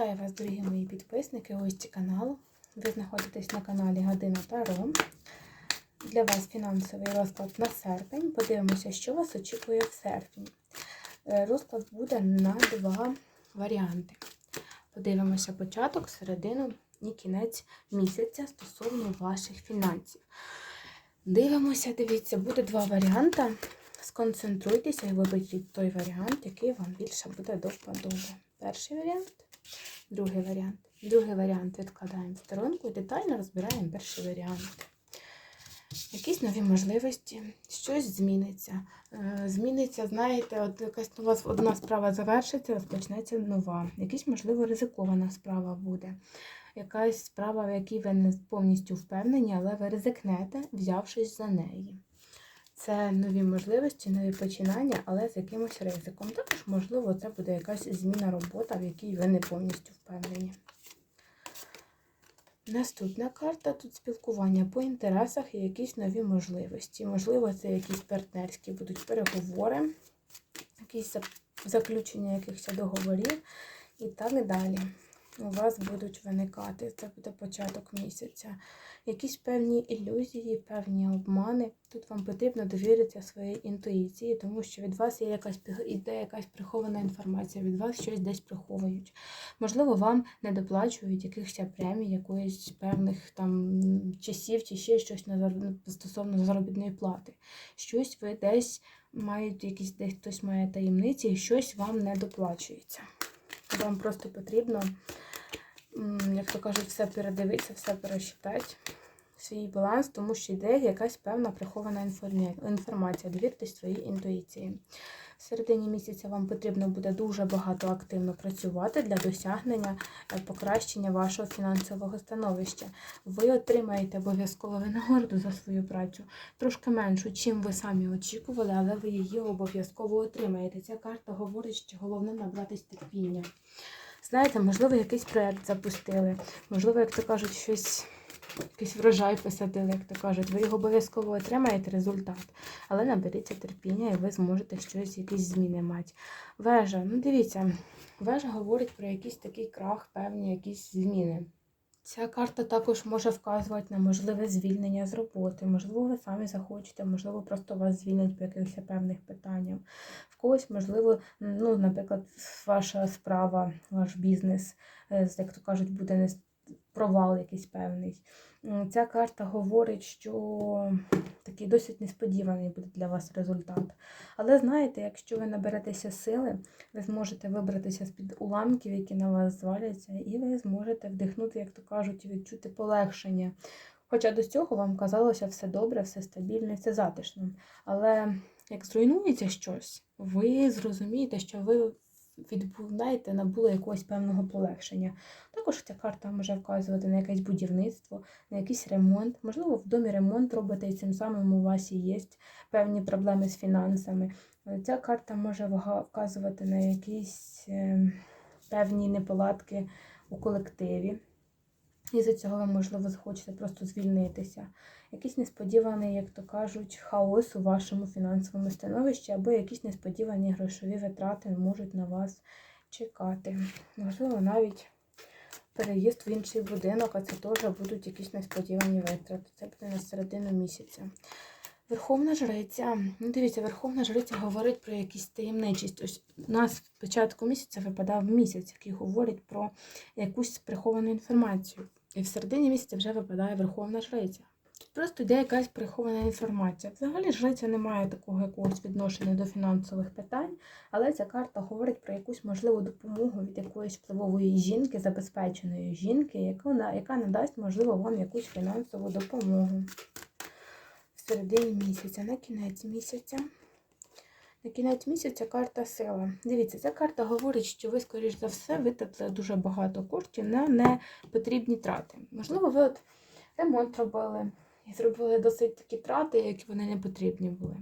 Вітаю вас, дорогі мої підписники, гості каналу. Ви знаходитесь на каналі Година Таро. Для вас фінансовий розклад на серпень. Подивимося, що вас очікує в серпні. Е, Розклад буде на два варіанти. Подивимося початок, середину і кінець місяця стосовно ваших фінансів. Дивимося, дивіться, буде два варіанти. Сконцентруйтеся і виберіть той варіант, який вам більше буде до вподоби. Перший варіант, другий варіант. Другий варіант відкладаємо в сторонку і детально розбираємо перший варіант. Якісь нові можливості, щось зміниться. Е, Зміниться, знаєте, от якась у вас одна справа завершиться, розпочнеться нова. Якась, можливо, ризикована справа буде. Якась справа, в якій ви не повністю впевнені, але ви ризикнете, взявшись за неї. Це нові можливості, нові починання, але з якимось ризиком. Також, можливо, це буде якась зміна робота, в якій ви не повністю впевнені. Наступна карта тут спілкування по інтересах і якісь нові можливості. Можливо, це якісь партнерські будуть переговори, якісь заключення якихось договорів і так далі. У вас будуть виникати, це буде початок місяця. Якісь певні ілюзії, певні обмани. Тут вам потрібно довіритися своїй інтуїції, тому що від вас є якась іде якась прихована інформація, від вас щось десь приховують. Можливо, вам не доплачують якихось премій, якоїсь певних там часів чи ще щось на стосовно заробітної плати. Щось ви десь мають, якісь десь хтось має таємниці, і щось вам не доплачується. Вам просто потрібно, як то кажуть, все передивитися, все пересчитати, свій баланс, тому що йде якась певна прихована інформація. Довіртесь своїй інтуїції. В середині місяця вам потрібно буде дуже багато активно працювати для досягнення е, покращення вашого фінансового становища. Ви отримаєте обов'язково винагороду за свою працю, трошки меншу, чим ви самі очікували, але ви її обов'язково отримаєте. Ця карта говорить, що головне набратись терпіння. Знаєте, можливо, якийсь проєкт запустили, можливо, як то кажуть, щось. Якийсь врожай посадили, як то кажуть, ви його обов'язково отримаєте результат, але наберіться терпіння і ви зможете щось, якісь зміни мати. Вежа, ну дивіться, вежа говорить про якийсь такий крах, певні якісь зміни. Ця карта також може вказувати на можливе звільнення з роботи. Можливо, ви самі захочете, можливо, просто вас звільнять по якихось певних питаннях. В когось, можливо, ну, наприклад, ваша справа, ваш бізнес, е, як то кажуть, буде не провал якийсь певний. Ця карта говорить, що такий досить несподіваний буде для вас результат. Але знаєте, якщо ви наберетеся сили, ви зможете вибратися з-під уламків, які на вас зваляться, і ви зможете вдихнути, як то кажуть, відчути полегшення. Хоча до цього вам казалося все добре, все стабільно, все затишно. Але як зруйнується щось, ви зрозумієте, що ви відбуваєте, набули якогось певного полегшення. Також ця карта може вказувати на якесь будівництво, на якийсь ремонт. Можливо, в домі ремонт робите, і цим самим у вас і є певні проблеми з фінансами. Ця карта може вказувати на якісь е, певні неполадки у колективі. І за цього ви, можливо, захочете просто звільнитися. Якийсь несподіваний, як то кажуть, хаос у вашому фінансовому становищі, або якісь несподівані грошові витрати можуть на вас чекати. Можливо, навіть переїзд в інший будинок, а це теж будуть якісь несподівані витрати. Це буде на середину місяця. Верховна жриця. Ну, дивіться, Верховна жриця говорить про якісь таємничість. Ось у нас в початку місяця випадав місяць, який говорить про якусь приховану інформацію. І в середині місяця вже випадає Верховна жриця. Тут просто йде якась прихована інформація. Взагалі жриця не має такого якогось відношення до фінансових питань, але ця карта говорить про якусь можливу допомогу від якоїсь впливової жінки, забезпеченої жінки, яка, яка надасть, можливо, вам якусь фінансову допомогу в середині місяця, на кінець місяця. На кінець місяця карта сила. Дивіться, ця карта говорить, що ви, скоріш за все, витратили дуже багато коштів на непотрібні трати. Можливо, ви от ремонт робили і зробили досить такі трати, які вони не потрібні були.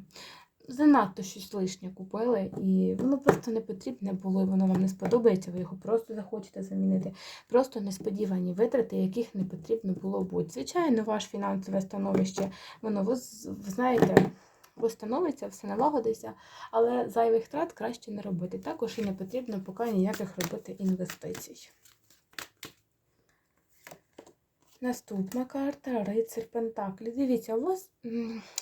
Занадто щось лишнє купили, і воно просто не потрібне було, і воно вам не сподобається, ви його просто захочете замінити. Просто несподівані витрати, яких не потрібно було бути. Звичайно, ваше фінансове становище, воно ви, знаєте, встановиться, все налагодиться, але зайвих трат краще не робити. Також і не потрібно поки ніяких робити інвестицій. Наступна карта Рицар Пентаклі. Дивіться, у вас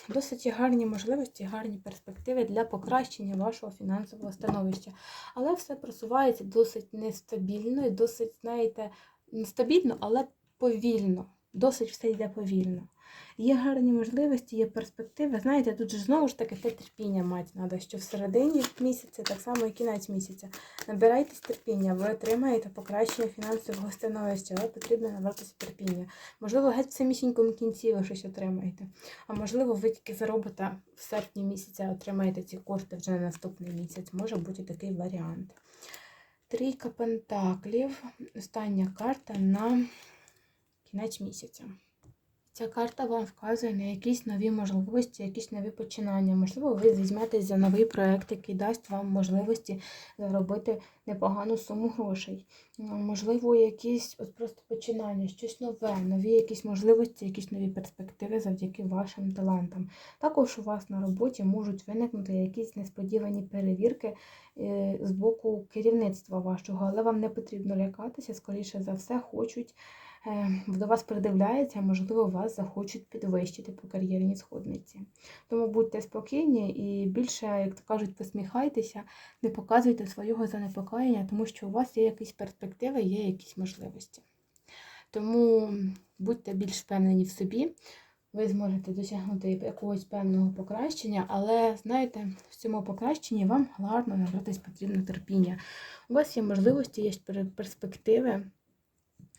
досить гарні можливості, гарні перспективи для покращення вашого фінансового становища. Але все просувається досить нестабільно і досить, знаєте, нестабільно, але повільно. Досить все йде повільно. Є гарні можливості, є перспективи. Знаєте, тут же знову ж таки те терпіння мати треба, що в середині місяця, так само і кінець місяця. Набирайтесь терпіння, ви отримаєте покращення фінансового становища, але потрібно набратися терпіння. Можливо, геть в самісінькому кінці ви щось отримаєте. А можливо, ви тільки заробите в серпні місяця, отримаєте ці кошти вже на наступний місяць. Може бути такий варіант. Трійка пентаклів. Остання карта на кінець місяця. Ця карта вам вказує на якісь нові можливості, якісь нові починання. Можливо, ви візьметесь за новий проект, який дасть вам можливості заробити непогану суму грошей. Можливо, якісь от просто починання, щось нове, нові якісь можливості, якісь нові перспективи завдяки вашим талантам. Також у вас на роботі можуть виникнути якісь несподівані перевірки е, з боку керівництва вашого, але вам не потрібно лякатися, скоріше за все, хочуть до вас придивляються, можливо, вас захочуть підвищити по кар'єрній сходниці. Тому будьте спокійні і більше, як то кажуть, посміхайтеся, не показуйте свого занепокоєння, тому що у вас є якісь перспективи, є якісь можливості. Тому будьте більш впевнені в собі, ви зможете досягнути якогось певного покращення, але знаєте, в цьому покращенні вам гарно набратись потрібно терпіння. У вас є можливості, є перспективи.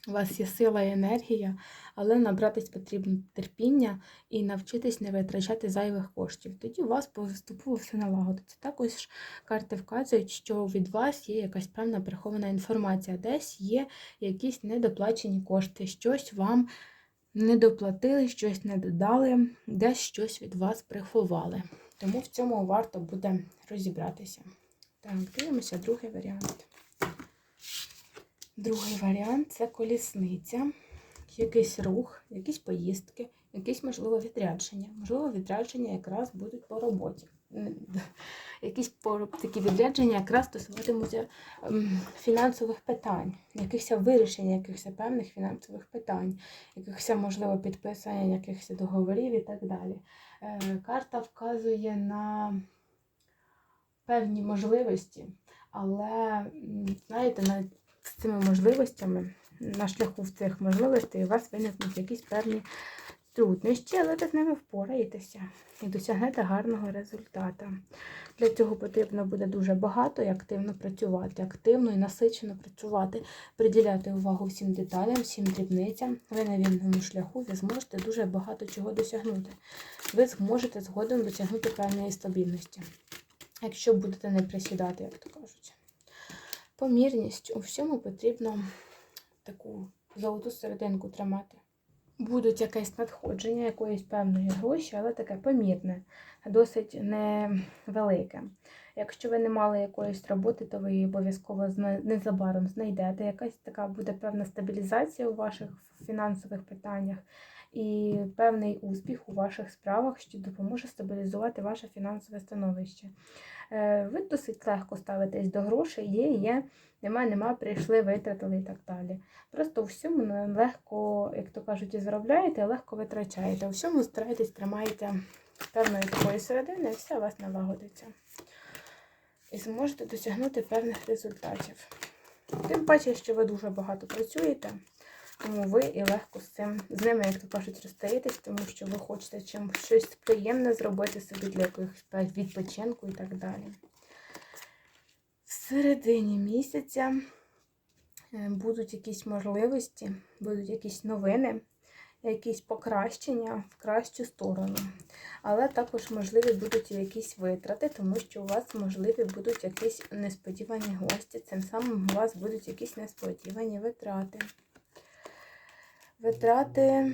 У вас є сила і енергія, але набратись потрібно терпіння і навчитись не витрачати зайвих коштів. Тоді у вас поступово все налагодиться. Також карти вказують, що від вас є якась певна прихована інформація, десь є якісь недоплачені кошти, щось вам не доплатили, щось не додали, десь щось від вас приховали. Тому в цьому варто буде розібратися. Так, дивимося другий варіант. Другий варіант це колісниця, якийсь рух, якісь поїздки, якісь, можливо, відрядження. Можливо, відрядження якраз будуть по роботі. Якісь такі відрядження якраз стосуватимуться фінансових питань, якихось вирішення якихось певних фінансових питань, якихось, можливо, підписання якихось договорів і так далі. Е, Карта вказує на певні можливості, але, знаєте, на з цими можливостями, на шляху в цих можливостей у вас виникнуть якісь певні труднощі, але ви з ними впораєтеся і досягнете гарного результату. Для цього потрібно буде дуже багато і активно працювати, активно і насичено працювати, приділяти увагу всім деталям, всім дрібницям. Ви на вільному шляху ви зможете дуже багато чого досягнути. Ви зможете згодом досягнути певної стабільності, якщо будете не присідати, як то кажуть. Помірність у всьому потрібно таку золоту серединку тримати. Будуть якесь надходження якоїсь певної гроші, але таке помірне, досить невелике. Якщо ви не мали якоїсь роботи, то ви її обов'язково незабаром знайдете. Якась така буде певна стабілізація у ваших фінансових питаннях і певний успіх у ваших справах, що допоможе стабілізувати ваше фінансове становище. Е, Ви досить легко ставитесь до грошей, є, є, нема, нема, прийшли, витратили і так далі. Просто у всьому легко, як то кажуть, і заробляєте, легко витрачаєте. У всьому старайтесь, тримаєте певної такої середини, і все у вас налагодиться. І зможете досягнути певних результатів. Тим паче, що ви дуже багато працюєте, тому ви і легко з цим з ними, як то кажуть, розстаєтесь, тому що ви хочете чим щось приємне зробити собі для якогось відпочинку і так далі. В середині місяця е, будуть якісь можливості, будуть якісь новини, якісь покращення в кращу сторону. Але також можливі будуть якісь витрати, тому що у вас можливі будуть якісь несподівані гості. Цим самим у вас будуть якісь несподівані витрати. Витрати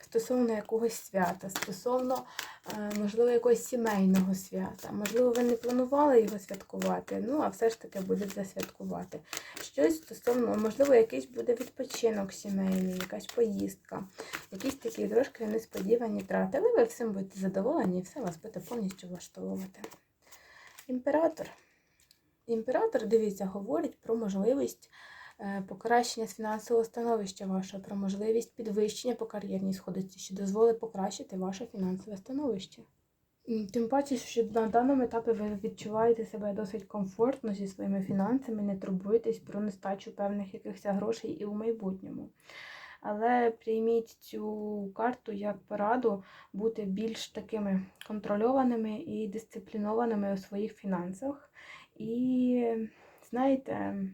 стосовно якогось свята, стосовно, е, можливо, якогось сімейного свята. Можливо, ви не планували його святкувати, ну, а все ж таки будете засвяткувати. Щось стосовно, можливо, якийсь буде відпочинок сімейний, якась поїздка, якісь такі трошки несподівані трати. Але ви всім будете задоволені і все вас буде повністю влаштовувати. Імператор. Імператор, дивіться, говорить про можливість покращення з фінансового становища вашого, про можливість підвищення по кар'єрній сходинці, що дозволить покращити ваше фінансове становище. Тим паче, що на даному етапі ви відчуваєте себе досить комфортно зі своїми фінансами, не турбуєтесь про нестачу певних якихось грошей і у майбутньому. Але прийміть цю карту як пораду бути більш такими контрольованими і дисциплінованими у своїх фінансах. І, знаєте,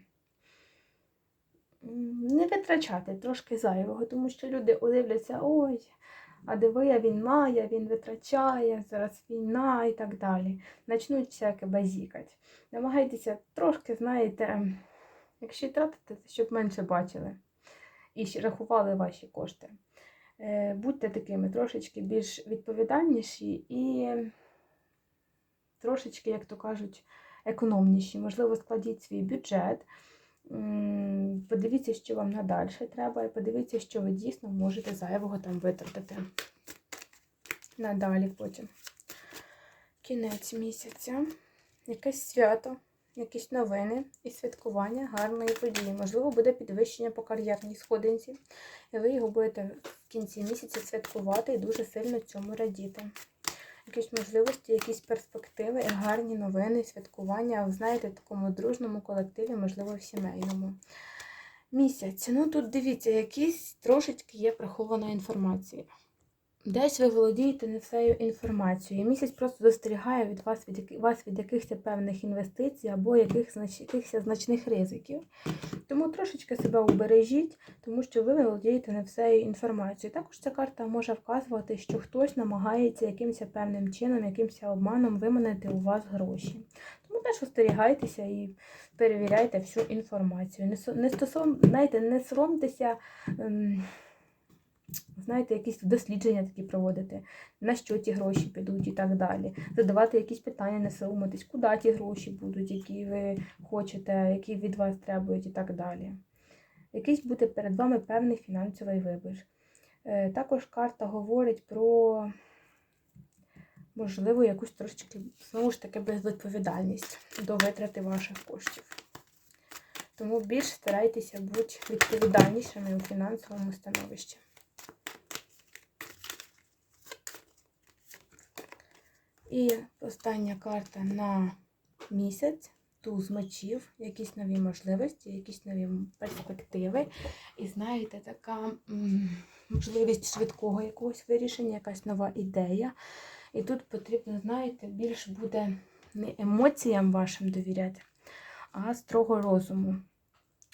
не витрачати трошки зайвого, тому що люди дивляться, ой, а диви, а він має, він витрачає, зараз війна і так далі. Начнуть всяке базікати. Намагайтеся трошки, знаєте, якщо тратите, щоб менше бачили і рахували ваші кошти. Е, Будьте такими трошечки більш відповідальніші і трошечки, як то кажуть, економніші. Можливо, складіть свій бюджет. Подивіться, що вам надальше треба, і подивіться, що ви дійсно можете зайвого там витратити. Надалі потім. Кінець місяця. Якесь свято, якісь новини і святкування гарної події. Можливо, буде підвищення по кар'єрній сходинці, і ви його будете в кінці місяця святкувати і дуже сильно цьому радіти. Якісь можливості, якісь перспективи, гарні новини, святкування, ви знаєте, в такому дружному колективі, можливо, в сімейному. Місяць. Ну тут дивіться, якісь трошечки є прихована інформація. Десь ви володієте не всею інформацією. І місяць просто застерігає від вас від, вас від якихось певних інвестицій або яких, якихось значних ризиків. Тому трошечки себе убережіть, тому що ви володієте не всею інформацією. Також ця карта може вказувати, що хтось намагається якимось певним чином, якимось обманом виманити у вас гроші. Тому теж остерігайтеся і перевіряйте всю інформацію. Не, не стосовно, знаєте, не соромтеся. Знаєте, якісь дослідження такі проводити, на що ті гроші підуть і так далі. Задавати якісь питання, не соромитись, куди ті гроші будуть, які ви хочете, які від вас требують і так далі. Якийсь буде перед вами певний фінансовий вибір. Е, Також карта говорить про, можливо, якусь трошечки, знову ж таки, безвідповідальність до витрати ваших коштів. Тому більш старайтеся бути відповідальнішими у фінансовому становищі. І остання карта на місяць. Туз мечів, якісь нові можливості, якісь нові перспективи. І знаєте, така можливість швидкого якогось вирішення, якась нова ідея. І тут потрібно, знаєте, більш буде не емоціям вашим довіряти, а строго розуму.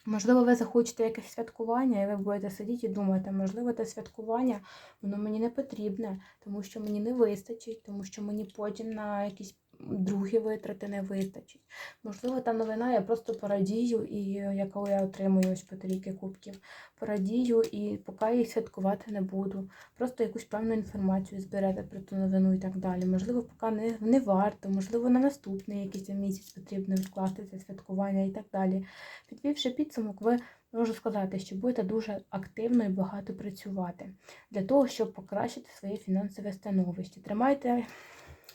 Можливо, ви захочете якесь святкування, і ви будете сидіти і думати, можливо, те святкування воно мені не потрібне, тому що мені не вистачить, тому що мені потім на якісь другі витрати не вистачить. Можливо, та новина я просто порадію, і яку я отримую ось по трійки кубків. Порадію і поки її святкувати не буду. Просто якусь певну інформацію зберете про ту новину і так далі. Можливо, поки не, не варто, можливо, на наступний якийсь місяць потрібно відкласти це святкування і так далі. Підвівши підсумок, ви можу сказати, що будете дуже активно і багато працювати для того, щоб покращити своє фінансове становище. Тримайте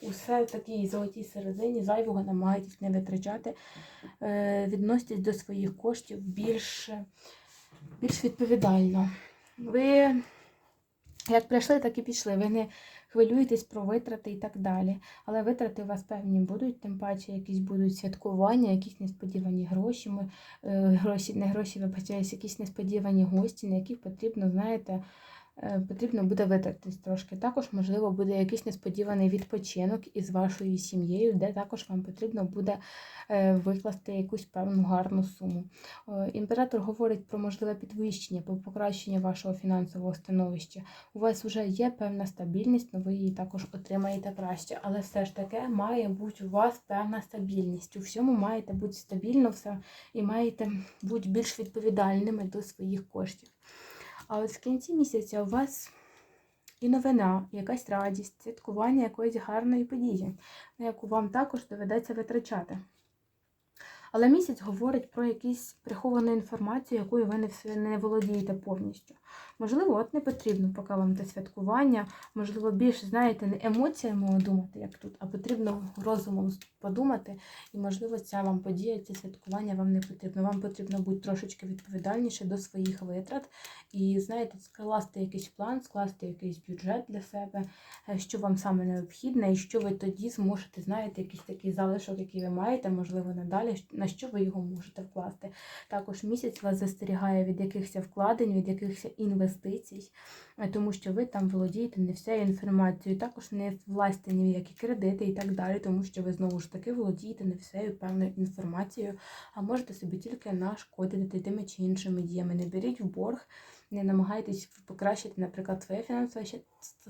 усе в такій золотій середині, зайвого намагайтесь не витрачати, Е, відноситесь до своїх коштів більш, більш відповідально. Ви як прийшли, так і пішли. Ви не хвилюєтесь про витрати і так далі. Але витрати у вас певні будуть, тим паче якісь будуть святкування, якісь несподівані гроші. Ми, е, гроші, не гроші, вибачаюсь, якісь несподівані гості, на яких потрібно, знаєте, потрібно буде витратитись трошки. Також, можливо, буде якийсь несподіваний відпочинок із вашою сім'єю, де також вам потрібно буде е, викласти якусь певну гарну суму. Е, Імператор говорить про можливе підвищення, про покращення вашого фінансового становища. У вас вже є певна стабільність, але ви її також отримаєте краще. Але все ж таки має бути у вас певна стабільність. У всьому маєте бути стабільно все і маєте бути більш відповідальними до своїх коштів. А от в кінці місяця у вас і новина, і якась радість, святкування якоїсь гарної події, на яку вам також доведеться витрачати. Але місяць говорить про якусь приховану інформацію, якою ви не, володієте повністю. Можливо, от не потрібно, поки вам те святкування, можливо, більше, знаєте, не емоціями думати, як тут, а потрібно розумом подумати. І, можливо, ця вам подія, це святкування вам не потрібно. Вам потрібно бути трошечки відповідальніше до своїх витрат. І, знаєте, скласти якийсь план, скласти якийсь бюджет для себе, е, що вам саме необхідне, і що ви тоді зможете, знаєте, якийсь такий залишок, який ви маєте, можливо, надалі, на що ви його можете вкласти. Також місяць вас застерігає від якихось вкладень, від якихось інвестицій, е, тому що ви там володієте не всією інформацією, також не власте ні в які кредити і так далі, тому що ви знову ж таки володієте не всією певною інформацією, а можете собі тільки нашкодити тими чи іншими діями. Не беріть в борг. Не намагайтесь покращити, наприклад, своє фінансове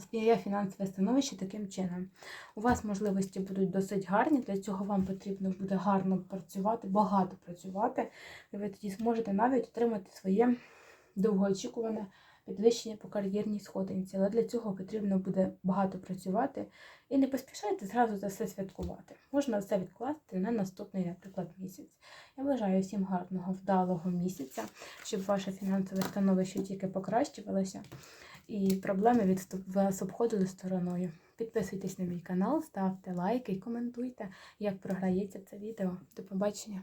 своє фінансове становище таким чином. У вас можливості будуть досить гарні. Для цього вам потрібно буде гарно працювати, багато працювати. І ви тоді зможете навіть отримати своє довгоочікуване підвищення по кар'єрній сходинці. Але для цього потрібно буде багато працювати і не поспішайте зразу за все святкувати. Можна все відкласти на наступний, наприклад, місяць. Я бажаю всім гарного, вдалого місяця, щоб ваше фінансове становище тільки покращувалося і проблеми відступ... вас обходили стороною. Підписуйтесь на мій канал, ставте лайки і коментуйте, як програється це відео. До побачення!